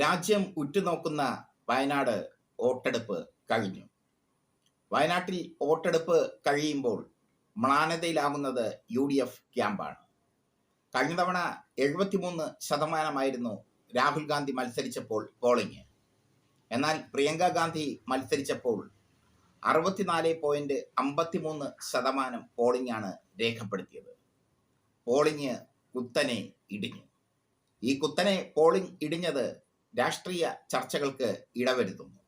രാജ്യം ഉറ്റുനോക്കുന്ന വയനാട് വോട്ടെടുപ്പ് കഴിഞ്ഞു. വയനാട്ടിൽ വോട്ടെടുപ്പ് കഴിയുമ്പോൾ മ്ലാനതയിലാകുന്നത് യു ഡി എഫ് ക്യാമ്പാണ്. കഴിഞ്ഞ തവണ എഴുപത്തിമൂന്ന് ശതമാനമായിരുന്നു രാഹുൽ ഗാന്ധി മത്സരിച്ചപ്പോൾ പോളിംഗ്. എന്നാൽ പ്രിയങ്ക ഗാന്ധി മത്സരിച്ചപ്പോൾ അറുപത്തിനാല് പോയിന്റ് അമ്പത്തിമൂന്ന് ശതമാനം പോളിംഗ് ആണ് രേഖപ്പെടുത്തിയത്. പോളിംഗ് കുത്തനെ ഇടിഞ്ഞു. ഈ കുത്തനെ പോളിംഗ് ഇടിഞ്ഞത് രാഷ്ട്രീയ ചർച്ചകൾക്ക് ഇടവരുത്തുന്നു.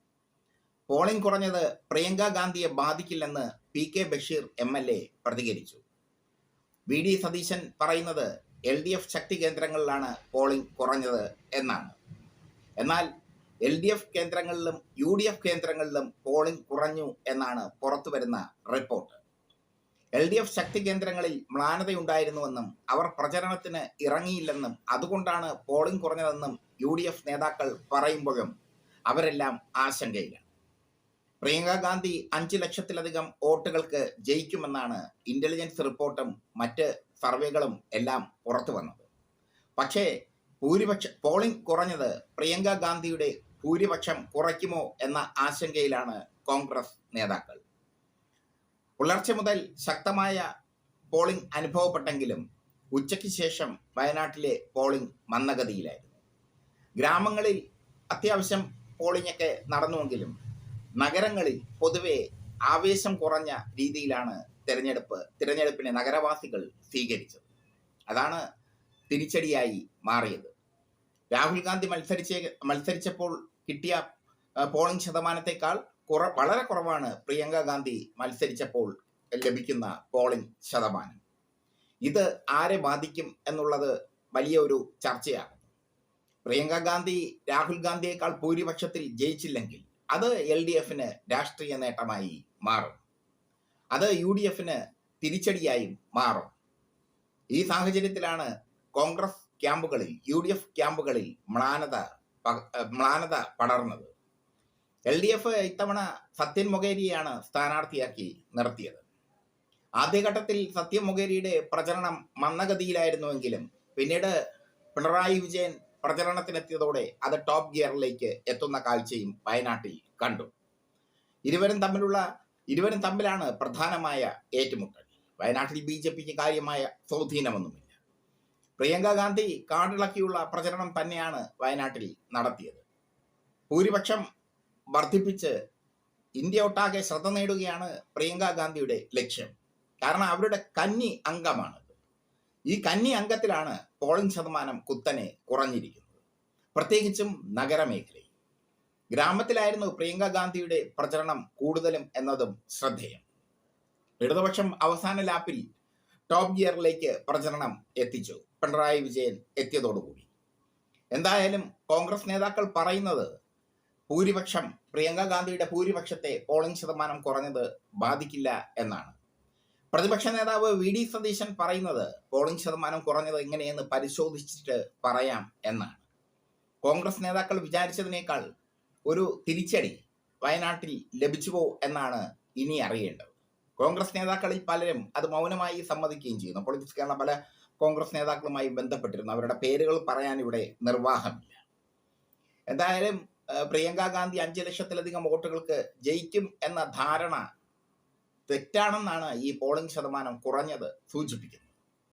പോളിംഗ് കുറഞ്ഞത് പ്രിയങ്ക ഗാന്ധിയെ ബാധിക്കില്ലെന്ന് P K Basheer M L A പ്രതികരിച്ചു. വി ഡി സതീശൻ പറയുന്നത് എൽ ഡി എഫ് ശക്തി കേന്ദ്രങ്ങളിലാണ് പോളിംഗ് കുറഞ്ഞത് എന്നാണ്. എന്നാൽ എൽ ഡി എഫ് കേന്ദ്രങ്ങളിലും യു ഡി എഫ് കേന്ദ്രങ്ങളിലും പോളിംഗ് കുറഞ്ഞു എന്നാണ് പുറത്തു വരുന്ന റിപ്പോർട്ട്. എൽ ഡി എഫ് ശക്തി കേന്ദ്രങ്ങളിൽ മ്ലാനതയുണ്ടായിരുന്നുവെന്നും അവർ പ്രചരണത്തിന് ഇറങ്ങിയില്ലെന്നും അതുകൊണ്ടാണ് പോളിംഗ് കുറഞ്ഞതെന്നും യു ഡി എഫ് നേതാക്കൾ പറയുമ്പോഴും അവരെല്ലാം ആശങ്കയിലാണ്. പ്രിയങ്ക ഗാന്ധി അഞ്ച് ലക്ഷത്തിലധികം വോട്ടുകൾക്ക് ജയിക്കുമെന്നാണ് ഇന്റലിജൻസ് റിപ്പോർട്ടും മറ്റ് സർവേകളും എല്ലാം പുറത്തു വന്നത്. പക്ഷേ ഭൂരിപക്ഷ പോളിംഗ് കുറഞ്ഞത് പ്രിയങ്ക ഗാന്ധിയുടെ ഭൂരിപക്ഷം കുറയ്ക്കുമോ എന്ന ആശങ്കയിലാണ് കോൺഗ്രസ് നേതാക്കൾ. പുലർച്ചെ മുതൽ ശക്തമായ പോളിംഗ് അനുഭവപ്പെട്ടെങ്കിലും ഉച്ചയ്ക്ക് ശേഷം വയനാട്ടിലെ പോളിംഗ് മന്ദഗതിയിലായിരുന്നു. ഗ്രാമങ്ങളിൽ അത്യാവശ്യം പോളിംഗ് ഒക്കെ നടന്നുവെങ്കിലും നഗരങ്ങളിൽ പൊതുവെ ആവേശം കുറഞ്ഞ രീതിയിലാണ് തിരഞ്ഞെടുപ്പ് തിരഞ്ഞെടുപ്പിനെ നഗരവാസികൾ സ്വീകരിച്ചത്. അതാണ് തിരിച്ചടിയായി മാറിയത്. രാഹുൽ ഗാന്ധി മത്സരിച്ച മത്സരിച്ചപ്പോൾ കിട്ടിയ പോളിംഗ് ശതമാനത്തെക്കാൾ കുറ വളരെ കുറവാണ് പ്രിയങ്ക ഗാന്ധി മത്സരിച്ചപ്പോൾ ലഭിക്കുന്ന പോളിംഗ് ശതമാനം. ഇത് ആരെ ബാധിക്കും എന്നുള്ളത് വലിയ ഒരു ചർച്ചയാണ്. പ്രിയങ്ക ഗാന്ധി രാഹുൽ ഗാന്ധിയേക്കാൾ ഭൂരിപക്ഷത്തിൽ ജയിച്ചില്ലെങ്കിൽ അത് എൽ ഡി എഫിന് രാഷ്ട്രീയ നേട്ടമായി മാറും. അത് യു ഡി എഫിന് തിരിച്ചടിയായും മാറും. ഈ സാഹചര്യത്തിലാണ് കോൺഗ്രസ് ക്യാമ്പുകളിൽ യു ഡി എഫ് ക്യാമ്പുകളിൽ മ്ലാനത മ്ലാനത പടർന്നത്. എൽ ഡി എഫ് ഇത്തവണ സത്യൻ മൊകേരിയാണ് സ്ഥാനാർത്ഥിയാക്കി നിർത്തിയത്. ആദ്യഘട്ടത്തിൽ സത്യൻ മൊകേരിയുടെ പ്രചരണം മന്ദഗതിയിലായിരുന്നുവെങ്കിലും പിന്നീട് പിണറായി വിജയൻ പ്രചരണത്തിനെത്തിയതോടെ അത് ടോപ്പ് ഗിയറിലേക്ക് എത്തുന്ന കാഴ്ചയും വയനാട്ടിൽ കണ്ടു. ഇരുവരും തമ്മിലുള്ള ഇരുവരും തമ്മിലാണ് പ്രധാനമായ ഏറ്റുമുട്ടൽ. വയനാട്ടിൽ ബി ജെ പിക്ക് കാര്യമായ സ്വാധീനമൊന്നുമില്ല. പ്രിയങ്ക ഗാന്ധി കാടിളക്കിയുള്ള പ്രചരണം തന്നെയാണ് വയനാട്ടിൽ നടത്തിയത്. ഭൂരിപക്ഷം വർദ്ധിപ്പിച്ച് ഇന്ത്യ ഒട്ടാകെ ശ്രദ്ധ നേടുകയാണ് പ്രിയങ്ക ഗാന്ധിയുടെ ലക്ഷ്യം. കാരണം അവരുടെ കന്നി അംഗമാണ് ഈ കന്നി അംഗത്തിലാണ് പോളിംഗ് ശതമാനം കുത്തനെ കുറഞ്ഞിരിക്കുന്നത്. പ്രത്യേകിച്ചും നഗരമേഖലയിൽ. ഗ്രാമത്തിലായിരുന്നു പ്രിയങ്ക ഗാന്ധിയുടെ പ്രചരണം കൂടുതലും എന്നതും ശ്രദ്ധേയം. ഇടതുപക്ഷം അവസാന ലാപ്പിൽ ടോപ്പ് ഗിയറിലേക്ക് പ്രചരണം എത്തിച്ചു. പിണറായി വിജയൻ എത്തിയതോടുകൂടി. എന്തായാലും കോൺഗ്രസ് നേതാക്കൾ പറയുന്നത് ഭൂരിപക്ഷം പ്രിയങ്ക ഗാന്ധിയുടെ ഭൂരിപക്ഷത്തെ പോളിംഗ് ശതമാനം കുറഞ്ഞത് ബാധിക്കില്ല എന്നാണ്. പ്രതിപക്ഷ നേതാവ് വി ഡി സതീശൻ പറയുന്നത് പോളിംഗ് ശതമാനം കുറഞ്ഞത് എങ്ങനെയെന്ന് പരിശോധിച്ചിട്ട് പറയാം എന്നാണ്. കോൺഗ്രസ് നേതാക്കൾ വിചാരിച്ചതിനേക്കാൾ ഒരു തിരിച്ചടി വയനാട്ടിൽ ലഭിച്ചുവോ എന്നാണ് ഇനി അറിയേണ്ടത്. കോൺഗ്രസ് നേതാക്കളിൽ പലരും അത് മൗനമായി സമ്മതിക്കുകയും ചെയ്യുന്നു. പൊളിറ്റിക്സ് കേരള പല കോൺഗ്രസ് നേതാക്കളുമായി ബന്ധപ്പെട്ടിരുന്നു. അവരുടെ പേരുകൾ പറയാൻ ഇവിടെ നിർവാഹമില്ല. എന്തായാലും പ്രിയങ്ക ഗാന്ധി അഞ്ച് ലക്ഷത്തിലധികം വോട്ടുകൾക്ക് ജയിക്കും എന്ന ധാരണ തെറ്റാണെന്നാണ് ഈ പോളിംഗ് ശതമാനം കുറഞ്ഞത് സൂചിപ്പിക്കുന്നത്.